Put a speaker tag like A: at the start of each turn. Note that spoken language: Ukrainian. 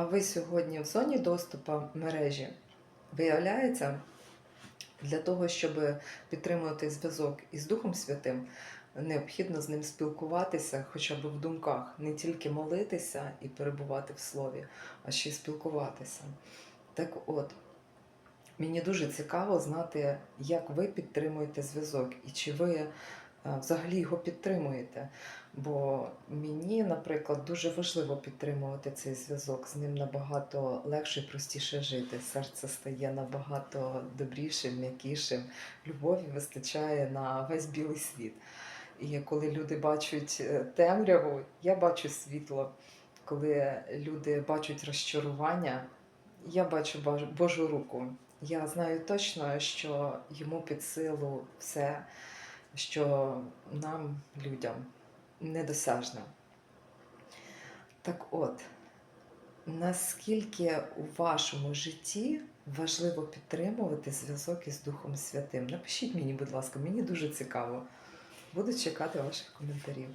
A: А ви сьогодні в зоні доступу мережі виявляється, для того, щоб підтримувати зв'язок із Духом Святим, необхідно з ним спілкуватися хоча б в думках, не тільки молитися і перебувати в слові, а ще й спілкуватися. Так от, мені дуже цікаво знати, як ви підтримуєте зв'язок і чи ви взагалі його підтримуєте. Бо мені, наприклад, дуже важливо підтримувати цей зв'язок. З ним набагато легше і простіше жити. Серце стає набагато добрішим, м'якішим. Любові вистачає на весь білий світ. І коли люди бачать е, темряву, я бачу світло. Коли люди бачать розчарування, я бачу Божу руку. Я знаю точно, що йому під силу все, що нам, людям, недосяжно. Так от, наскільки у вашому житті важливо підтримувати зв'язок із Духом Святим? Напишіть мені, будь ласка, мені дуже цікаво. Буду чекати ваших коментарів.